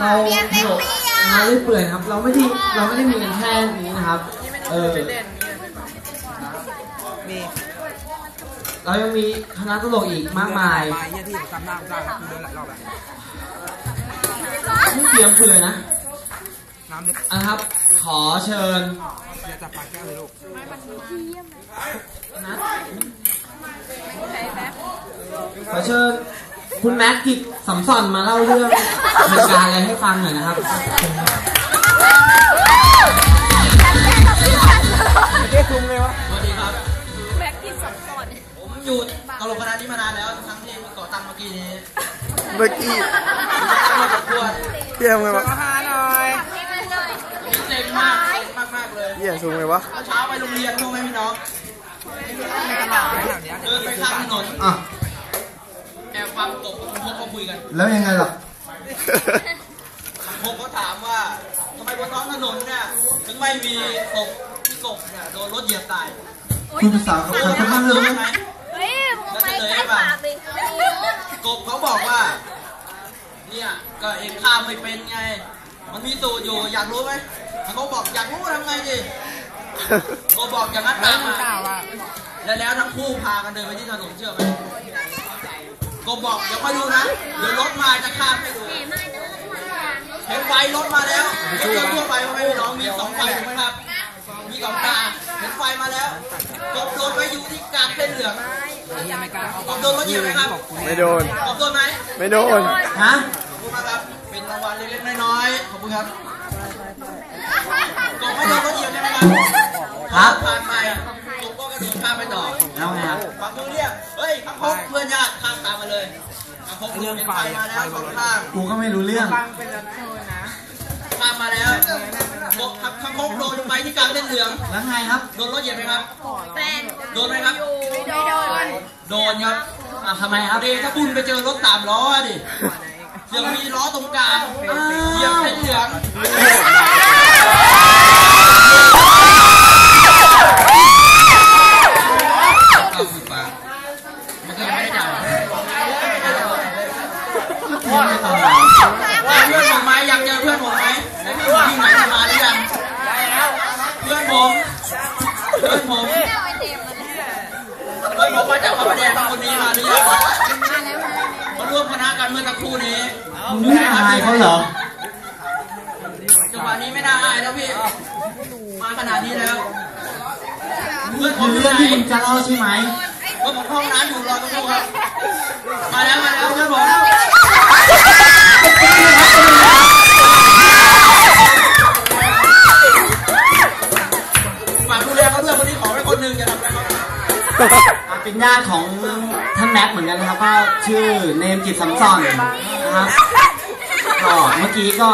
นะครับเราตลกงานเรื่อยเปื่อยครับ เราไม่ได้เราไม่ได้มีกันแค่นี้นะครับ เออมีเรายังมีคณะตลกอีกมากมายที่ทำหน้าผมได้ครับคือเดินหลายรอบแล้วไม่เตรียมเผื่อนะน้ำนี่อะครับ ขอเชิญจับปากแก้วเลยลูกนะขอเชิญ คุณแม็กกิจสัมสอนมาเล่าเรื่องเหตุการณ์อะไรให้ฟังหน่อยนะครับเรียกคุมเลยวะสวัสดีครับแบ็คกินสองก่อน ผมอยู่ตลกคณะนี้มานานแล้วทั้งที่ก่อตั้งเมื่อกี้นี้เมื่อกี้ตั้งมากับพวกเยี่ยมไงวะอาหารหน่อยเต็มมากมากมากๆเลยเยี่ยมสูงไงวะ เช้าไปโรงเรียนรู้ไหมพี่น้องตลาดแถวเนี้ยเดินไปข้างถนนอะ แอบฟังกบกับพวกเขาคุยกันแล้วยังไงล่ะผมก็ถามว่าทำไมบนท้องถนนเนี่ยถึงไม่มีกบที่กบเนี่ยโดนรถเหยียบตายคุณภาษาเขาเขาจะมาเลยใช่ไหมเฮ้ยมึงไปใกล้ปากดิกบเขาบอกว่า เนี่ยก็เองข้ามไม่เป็นไง มันมีสูตรอยู่อยากรู้ไหมเขาบอกอยากรู้ทำไงดิกบบอกอย่างนั้นแล้วตามมึงมากล่าวว่าแล้วแล้วทั้งคู่พากันเดินไปที่ถนนเชื่อไหม กบบอกเดี๋ยวคอยดูนะ เดี๋ยวรถมาจะข้ามให้ดูเห็นไฟรถมาแล้วรถยนต์ทั่วไปพ่อแม่พี่น้องมีสองไฟถูกไหมครับ มีสองตาเห็นไฟมาแล้วกบโดนไปอยู่ที่กลางเส้นเหลืองเฮียไม่กล้าเอากบโดนรถเหยียบไหมครับ ไม่โดนกบโดนไหมไม่โดน ฮะ ขอบคุณมากครับ เป็นรางวัลเล็กๆน้อยๆ ขอบคุณครับกบไม่โดนรถเหยียบใช่ไหมครับครับผ่านไป กบก็กระโดดข้ามไปต่อแล้วไงครับฟังดูเรียก เฮ้ยขับพกเพื่อนยากข้ามตามมาเลยขับพกเห็นไฟมาแล้วสองข้างกูก็ไม่รู้เรื่องข้ามมาแล้วกบขับขับพกโดนไปที่กลางเส้นเหลือง แล้วไงครับ โดนรถเหยียบไหมครับแฟนโดนไหมครับไม่โดน โดนครับอะทำไมครับดีถ้าคุณไปเจอรถสามล้ออะดิเดี๋ยวมีล้อตรงกลางเหยียบเส้นเหลือง ไหนเพื่อนผมที่ไหนมาหรือยังเพื่อนผมเพื่อนผมเพื่อนผมมาจากพระประแดงคนนี้มาหรือยังมาร่วมคณะกันเมื่อสักครู่นี้มึงไม่อายเขาเหรอจังหวะนี้ไม่น่าอายแล้วพี่มาขนาดนี้แล้วเพื่อนผคืมออยู่เรื่องไหนที่มึงจะเล่าใช่ไหมเพื่อนผมเข้าห้องน้ำอยู่รอตรงนู้นครับมาแล้วมาแล้วเพื่อนผม เขาอะเป็นญาติของท่านแม็กซ์เหมือนกันนะครับก็ชื่อเนมจิตสัมสอนนะครับก็เมื่อกี้ก็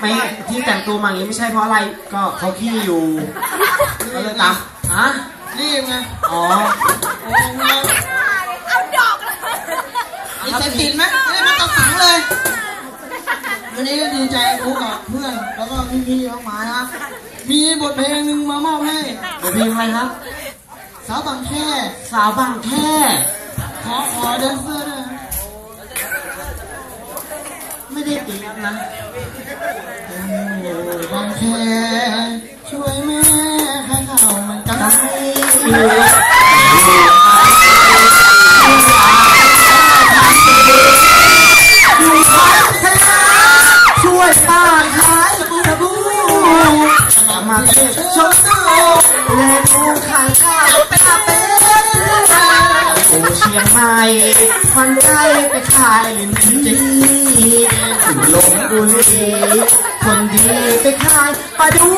ไม่ที่แต่งตัวมาอย่างนี้ไม่ใช่เพราะอะไรก็เขาขี้อยู่ก็เลยตามฮะรีบไงอ๋อเอาดอกเลยมีเซนตินไหมไม่มาตัดสังเลยวันนี้ก็ดีใจรู้กับเพื่อนแล้วก็พี่ๆน้องหมานะมีบทเพลงหนึ่งมามอบให้เดี๋ยวเพลงอะไรครับ สาวบางแค่สาวบางแค่ขอขอแดนเซอร์ด้วยไม่ได้ตีนะโอ้บางแค่ช่วยแม่ให้ข้าวมันกัน ยงใหม่คนใจไปขายลิ้นจีอยู่ลงบุรีคนดีไปขายปลาดู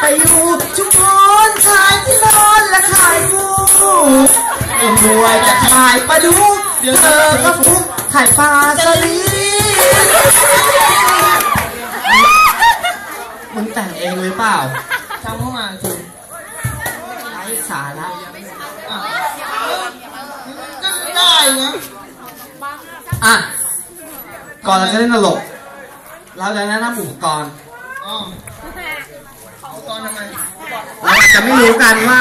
ไปอยู่ชุมพรขายที่นอนและขายกูเอ็มรวยจะขายปลาดูเดี๋ยวเธอก็ฟุกขายปลาสลิดมึงแต่งเองหรือเปล่าทำเข้ามาจริงไร้สาระ ไงอะก่อนเราจะเล่นตลก เราจะแนะนำอุปกรณ์เราจะไม่รู้กันว่า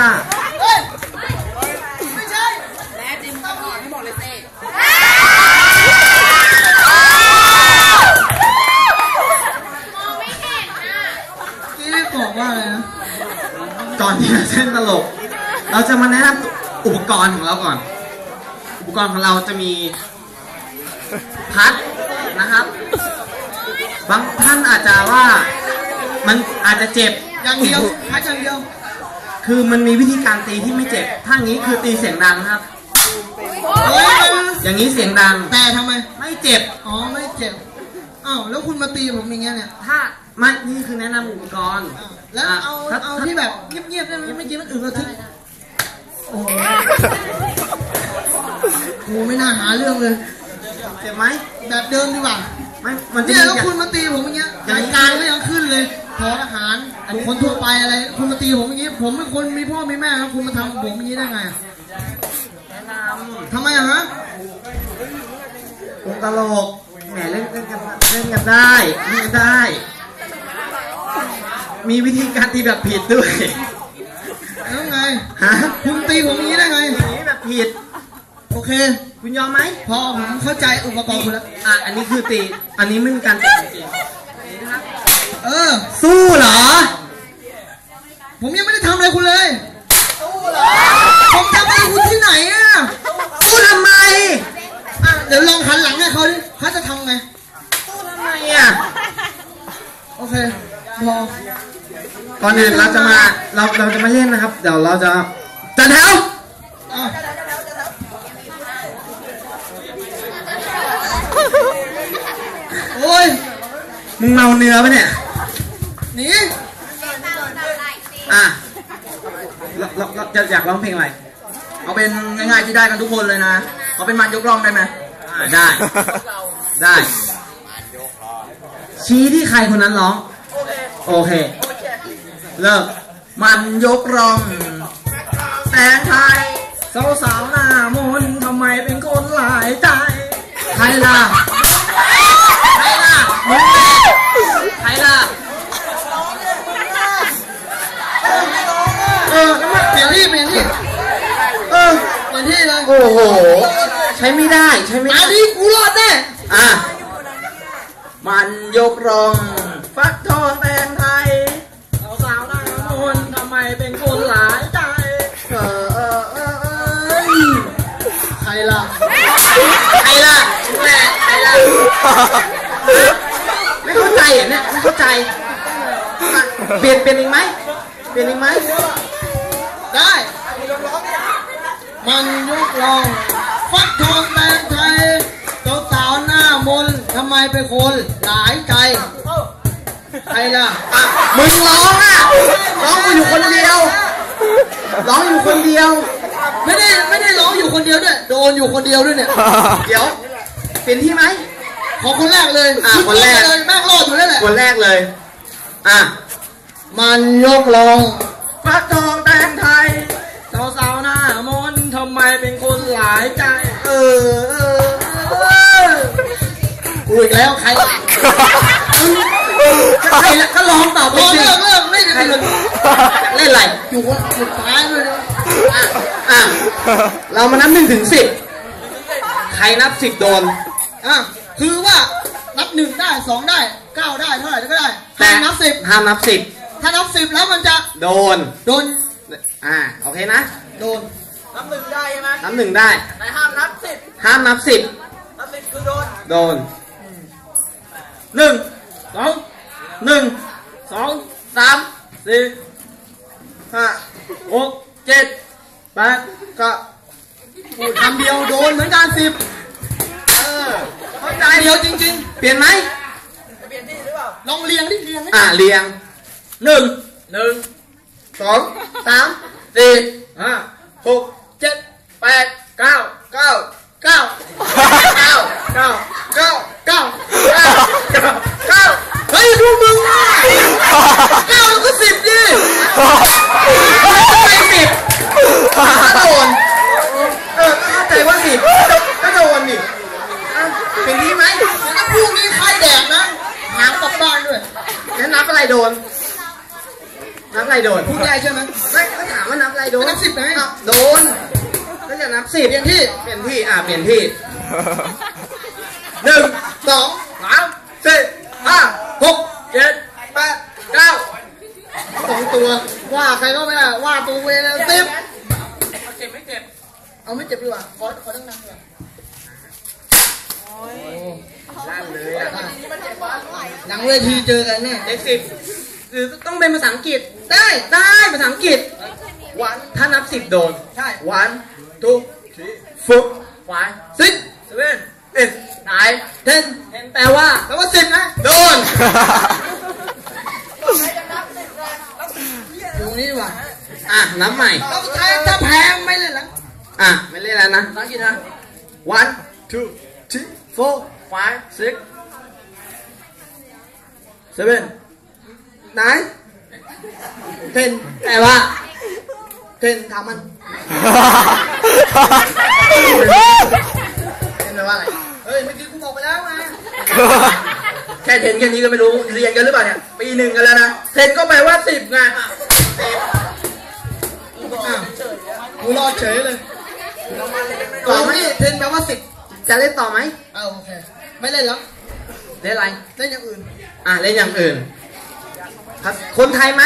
บอกว่าอะไรก่อนที่จะเล่นตลก เราจะมาแนะนำอุปกรณ์ของเราก่อน อุปกรณ์ของเราจะมีพัดนะครับ บางท่านอาจจะว่ามันอาจจะเจ็บอย่างเดียวพัดอย่างเดียว คือมันมีวิธีการตีที่ไม่เจ็บถ้างี้คือตีเสียงดังครับเฮ้ยอย่างนี้เสียงดังแต่ทำไม ไม่เจ็บ อ๋อไม่เจ็บ อ้าวแล้วคุณมาตีผมอย่างเงี้ยเนี่ย ถ้าไม่นี่คือแนะนำอุปกรณ์อ้าวแล้วเอาถ้เอาที่แบบเงียบๆได้ไหมไม่กินมันอื่นระทึกโอ้ โหโหไม่น่าหาเรื่องเลยเจ็บไหมแบบเดิมดีกว่าไม่มันจะเนี่ยมีแล้วอย่างคุณมาตีผมอย่างเงี้ยอย่างนี้รายการก็ยังขึ้นเลยทอทหารบุคคลทั่วไปอะไร คุณมาตีผมอย่างงี้ ผมเป็นคนมีพ่อมีแม่แล้วคุณมาทำผมอย่างงี้ได้ไงอะแนะนทำไมอะฮะำวงตลกแหมเล่นเล่นกันเล่นกันได้เล่นกันได้ มีวิธีการตีแบบผิดด้วยแล้วไงฮะคุณตีผมอย่างงี้ได้ไงอย่างนี้แบบผิด โอเค คุณยอมไหมพอผมเข้าใจอุปกรณ์คุณแล้ว อะ อันนี้คือตี อันนี้ไม่มีการตีจริงเออๆสู้เหรอ ผมยังไม่ได้ทำอะไรคุณเลยผมทำอะไรคุณที่ไหนอะสู้ทำไม อะ เดี๋ยวลองหันหลังให้เขาดิเขาจะทำไง สู้ทำไมอะ โอเค พอ ก่อนอื่นเราจะมา เราเราจะมาเล่นนะครับ เดี๋ยวเราจะจัดแถว มึงเมาเนื้อปะเนี่ยหนีอะเราเราเราจะอยากร้องเพลงอะไร เอาเป็นง่ายๆที่ได้กันทุกคนเลยนะเขาเป็นมันยกร่องได้ไหมอะได้ ได้ ชี้ที่ใครคนนั้นร้อง โอเคเริ่มมันยกร่องแสงไทยสาวสาวๆหน้ามนต์ทำไมเป็นคนหลายใจ ใครล่ะ ใครล่ะมึง อ้โห ใช้ไม่ได้ ใช้ไม่อัได้นนี้กูรอดแน่ อะ มันยกร่อง ฟักทองแตงไทยสาวสาวๆหน้ามนต์ทำไมเป็นคนหลายใจ เออเออเออเออใครล่ะ ใครล่ะมึงแหละใครล่ะ ไม่เข้าใจอะเนี่ยไม่เข้าใจอะเปลี่ยนเปลี่ยนอีกไหม เปลี่ยนอีกไหม ได้ มันยกรองฟักทองแตงไทยสาวสาวๆหน้ามนต์ทำไมเป็นคนหลายใจใครล่ะอะมึงร้องอะร้องกูอยู่คนเดียวร้องอยู่คนเดียว ไม่ได้ไม่ได้ร้องอยู่คนเดียวด้วยโดนอยู่คนเดียวด้วยเนี่ยเดี๋ยวเปลี่ยนที่ไหมขอคนแรกเลยอะคนแรกเลยแม่งรอดอยู่แล้วแหละคนแรกเลยอะมันยกรองฟักทองแตงไทยสาวสาวๆหน้ามนต์ทำไมเป็นคนหลายใจ เออเออเออกูอีกแล้วใครล่ะใครล่ะก็ร้องตอบไปรอสิเลิกเลิกไม่ได้เลยเล่นอะไรอยู่คนสุดท้ายเลยนะอะอะเรามานับหนึ่งถึงสิบใครนับสิบโดนอะคือว่านับหนึ่งได้สองได้เก้าได้เท่าไหร่ก็ได้แต่ห้ามนับสิบห้ามนับสิบถ้านับสิบแล้วมันจะโดนโดนอ่าโอเคนะ โดน นับหนึ่งได้ใช่ไหมนับหนึ่งได้ แต่ห้ามนับสิบห้ามนับสิบนับสิบคือโดน โดนหนึ่งสองหนึ่งสองสามสี่ห้าหกเจ็ดแปดก็พูดคำเดียวโดนเหมือนกันสิบเออเข้าใจเดียวจริงเปลี่ยนไหมๆลองเรียงดิเรียงดิอ่าเรียงหนึ่งหนึ่งสองสามสี่ห้าหก เจ็ดแปดเก้าเก้าเก้าเก้าเก้าเก้าเก้าเก้าเก้าเฮ้ยพวกมึงอ่เก้าแล้วก็สิบดิไม่สิบก็โดนเออก็เข้าใจว่าสิบก็โดนนี่เป็นที่ไหมแล้วพวกนี้ใครแดกนะหางกลับบ้านด้วยงั้นนับอะไรโดนนับอะไรโดนพูดได้ใช่ไหมไม่ก็ถามว่านับอะไรโดนนับสิบไหมโดน นับสิบเปลี่ยนที่เปลี่ยนที่อะเปลี่ยนที่หนึ่งสองสามสี่ห้าหกเจ็ดแปดเก้าสองตัว ว่าใครก็ไม่ได้ว่าตัวเองแล้วสิบเจ็บไม่เจ็บ เอาไม่เจ็บดีกว่าขอขอดังๆดีกว่าลั่นเลยอะหลังเวทีเจอกันแน่เลขสิบหรือต้องเป็นภาษาอังกฤษได้ได้ภาษาอังกฤษวันถ้านับสิบโดนใช่ one two three four five six seven eight nine ten แปลว่าแปลว่าสิบนะ โดนตรงนี้ดีกว่าอะนับใหม่เราใช้ถ้าแพ้ไม่เล่นแล้วอะ ไม่เล่นแล้วนะนับกี่นะ one two three four five six seven nine ten แต่ว่า ten ทำมัน ten แปลว่าอะไรเฮ้ยเมื่อกี้กูบอกไปแล้วไงแค่เทนแค่นี้ก็ไม่รู้เรียนกันหรือเปล่าเนี่ยปีหนึ่งกันแล้วนะเทนก็แปลว่าสิบไงอะอ้าวกูรอดเฉยเลยต่อไหมเทนแปลว่าสิบจะเล่นต่อไหมเอาโอเคไม่เล่นแล้วเล่นอะไรเล่นอย่างอื่น อะเล่นอย่างอื่นครับคนไทยไหม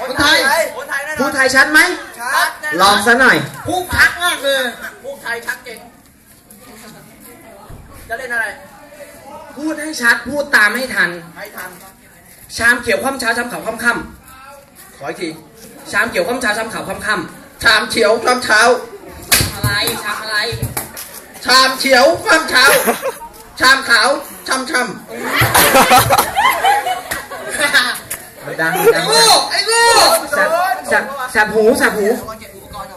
คนไทย คนไทยแน่นพูอดนไทยชัดไหม ชัดลองซะหน่อยพูดชัดมากเลยพูดไทยชัดเก่ง จะเล่นอะไร พูดให้ชัด พูดตามให้ทันให้ทันชามเขียวคว่ำเช้าชามขาวคว่ำค่ำขออีกที ชามเขียวคว่ำเช้าชามขาวคว่ำค่ำชามเขียวคว่ำเช้าอะไร ชามอะไร ชามเขียวคว่ำเช้า ชามขาวช่ำช่ำ ไม่ดังไม่ดังไอ้งูไอ้งูแสบแสบแสบหูแสบหู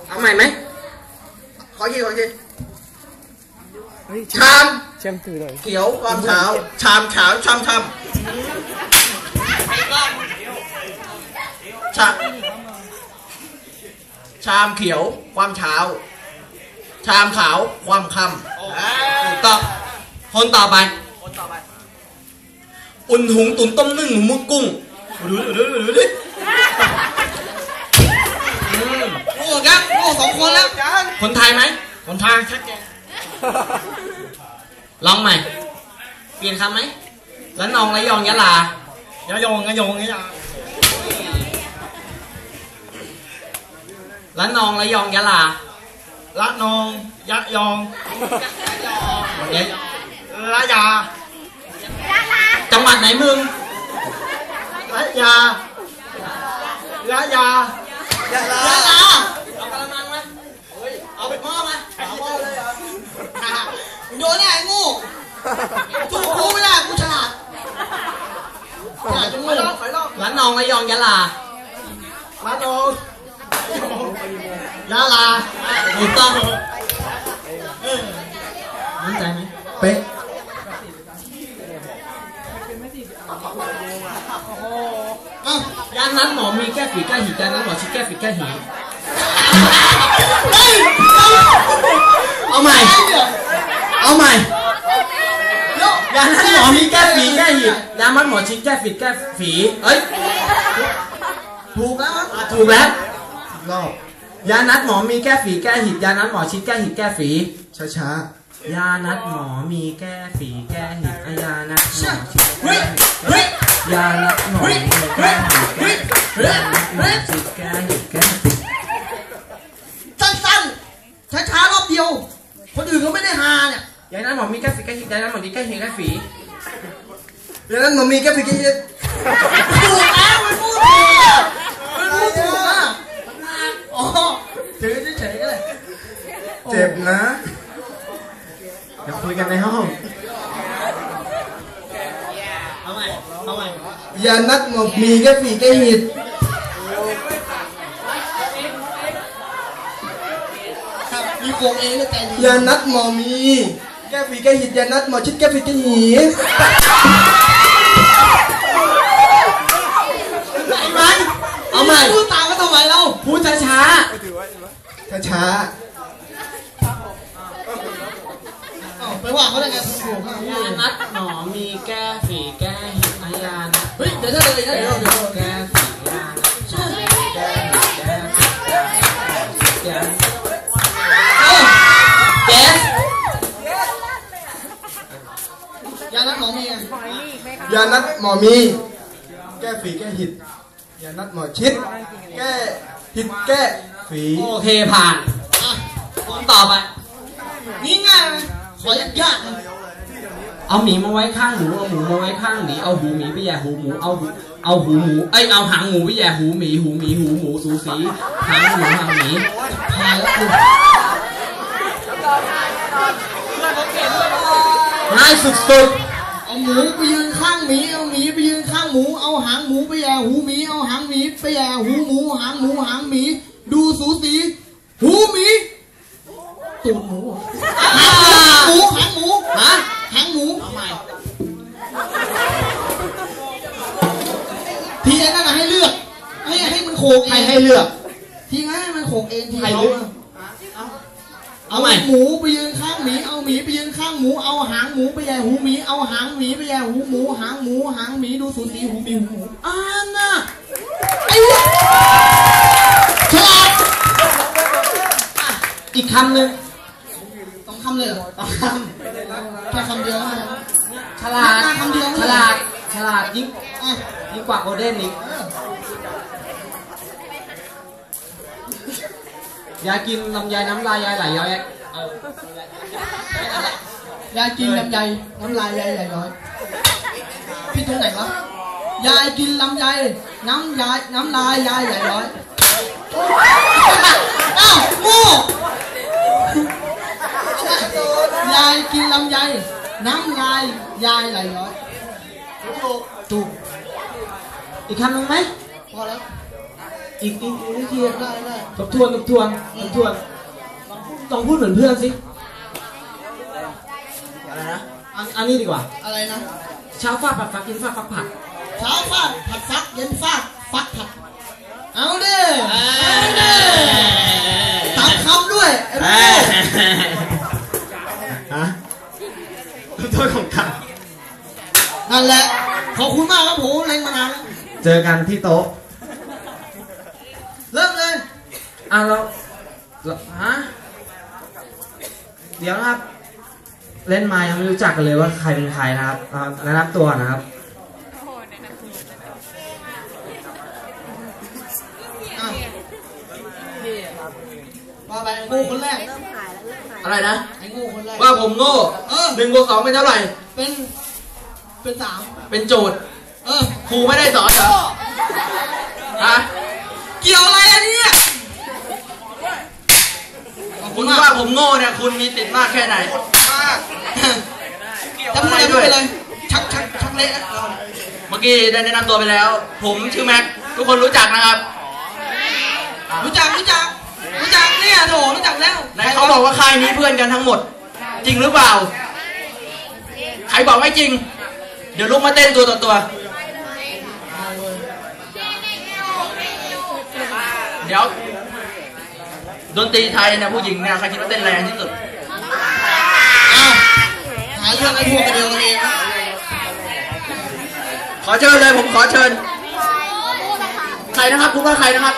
เอาใหม่ไหมขออีกทีขออีกทีเฮ้ยชามแชมป์ถือหน่อยเขียวความเช้าชามขาวช่ำช่ำชามชามเขียวความเช้า ชามขาวความค่ำถูกต้องคนต่อไป คนต่อไป อุ่นหุงตุ๋นต้มนึ่งหมูมุกกุ้ง ดูดูดูดูดิโอ้ครับโอ้สองคนแล้วกันคนไทยไหม คนไทยชัดเจนลองใหม่ เปลี่ยนคำไหมละนองละยองยะลายายงยายงยาละนองละยองยะลาละนองยะยองเอ๊ะละยาจังหวัดไหนมึง ละยาละยายะลาละลาเอากระมังไหมเอาไปหม้อไหมเอาหม้อเลยเหรอมึงโดนแน่ไอ้งูถูกกูไม่ได้กูฉลาดฉลาดจนงูถอยรอบละนองละยองยะลาละนนองยาลาถูกต้องมั่นใจไหมเป๊ะโอ้าวยานัดหมอมีแก้ฝีแก้หิดยานัดหมอชิดแก้ฝีแก้หิดเอาใหม่ เอาใหม่ยานัดหมอมีแก้ฝีแก้หิดยานัดหมอชิดแก้ฝีแก้ฝีเอ้ย ถูกแล้วอะถูกแล้วรอบยานัดหมอมีแก้ฝีแก้หิดยานัดหมอชิดแก้หิดแก้ฝีช้าช้ายานัดหมอมีแก้ฝีแก้หิดอะยานัดหมอชิดเฮ้ยเฮ้ยยานัดหมอมีแก้ฝีแก้หิด ยานัดหมอชิดแก้หิดแก้ฝีสั้นๆช้าๆรอบเดียว คนอื่นเขาไม่ได้ฮาเนี่ยยานัดหมอมีแก้ฝีแก้หิดยานัดหมอชิดแก้หิดแก้ฝีเรื่องนั้นมันมีแค่ฟิกเกอร์ถูกแล้วมันพูดถูกอะมันพูดถูกอะอ๋อเฉยเฉยๆก็เลยเจ็บนะเดี๋ยวคุยกันในห้อง เอาใหม่เอาใหม่ อย่านัดหมกมีแค่ฝีแค่หิดครับมีโกงเองแล้วใจดีอย่านัดหมอมี แก้ฝีแก้หิดอย่านัดหมอชิดแก้ฝีแก้หิดไอ้มันเอาใหม่พูดตามก็ทำไมเราพูดช้าช้าช้าอ้าวไปว่าเขาได้ไงถูกๆยานัดหมอมีแก้ฝีแก้หิ อมีแก้ฝีแก้ฝีแก้ฝีแก้ฝีแก๊สยานัดหมอมีไงอย่านัดหมอมี แก้ฝีแก้หิด อย่านัดหมอชิด แก้หิดแก้ฝีโอเคผ่านคนต่อไปนี่ง่ายไหมขอยากยากๆนะ เอาหมีมาไว้ข้างหมูเอาหมูมาไว้ข้างหมีเอาหูหมีไปแย่หูหมูเอาหูเอาหูหมูเอ้ยเอาหางหมูไปแย่หูหมีหูหมีหูหมูสูสีหางหมูหางหมีพายแล้วคุณง่ายสุดเอาหมูไปยืนข้างหมีเอาหมีไปยืนข้างหมูเอาหางหมูไปแย่หูหมีเอาหางหมีไปแย่หูหมูหางหมูหางหมีดูสูสีหูหมีตูดหมูหางหมู โขกๆเอให้งให้เลือก ทีงั้นให้มันโขกเองทีให้เขาเลือกอะเอาใหม่ หมูไปยืนข้างหมี เอาหมีไปยืนข้างหมู เอาหางหมูไปแย่หูหมี เอาหางหมีไปแย่หูหมู หางหมู หางหมีดูสูสีหูหมีหูหมูอ่านน่ะไอ้วะฉลาดอีกคำหนึ่งต้องคำเลยเหรอต้องคำแค่คำเดียวนะฉลาดคำเดียวฉลาด ฉลาด ยิ่งอะยิ่งกว่าโกลเด้นอีก ยายกินลำไยน้ำลายยายไหลย้อยเอายายกินลำไยน้ำลายยายใหญ่ร้อยพี่ตรง ไหนวะยายกินลำไยน้ำยายน้ำลายยายใหญ่ร้อยอ้าวโง่ยายกินลำไยน้ำลายยายไหลร้อยถูกถูกอีกคำหนึ่งไหมพอแล้วอีกอีกอีกนิดทีได้ได้ทบทวนทบทวนทบทวนลองพูดเหมือนเพื่อนสิอะไรนะอันอันนี้ดีกว่า อะไรนะ เช้าฟาดผัดฟักกินฟาดฟักผัดเช้าฟาดผัดฟักเย็นฟาดฟักผัด เอาเด้เอาเด้ตามคำด้วยไอ้โง่ฮะโทษของกันนั่นแหละ ขอบคุณมากครับผมเล็งมานานแล้ว เจอกันที่โต๊ะ เริ่มเลย อะเราเราฮะเดี๋ยวนะครับ เล่นมายังไม่รู้จักกันเลยว่าใครเป็นใครนะครับอ่าแนะนำตัวนะครับอะว่าไปไอ้โง่คนแรก อะไรนะไอ้โง่คนแรก ว่าผมโง่เออหนึ่งบวกสองเป็นเท่าไหร่ เป็น เป็นสามเป็นโจทย์เออครูไม่ได้สอนเหรอฮะเกี่ยวอะไรอันนี้เนี่ยขอบคุคุณณมากว่าผมโง่เนี่ยคุณมีติดมากแค่ไหนมากจะพูดอะไรพูดไปเลยชักชักชักเละนะเราเนี่ยเมื่อกี้ได้แนะนำตัวไปแล้ว ผมชื่อแม็กทุกคนรู้จักนะครับ รู้จักรู้จักรู้จักเนี่ยโถรู้จักแล้วไหนเขาบอกว่าค่ายนี้เพื่อนกันทั้งหมด จริงหรือเปล่า ใครบอกไม่จริง เดี๋ยวลุกมาเต้นตัวต่อตัว เดี๋ยว ดนตรีไทยเนี่ยผู้หญิงเนี่ยใครคิดว่าเต้นแรงที่สุดอ้าวหาเรื่องไอ้พวกกันเดียวกันเองขอเชิญเลยผมขอเชิญ ใครนะครับคุณว่าใครนะครับ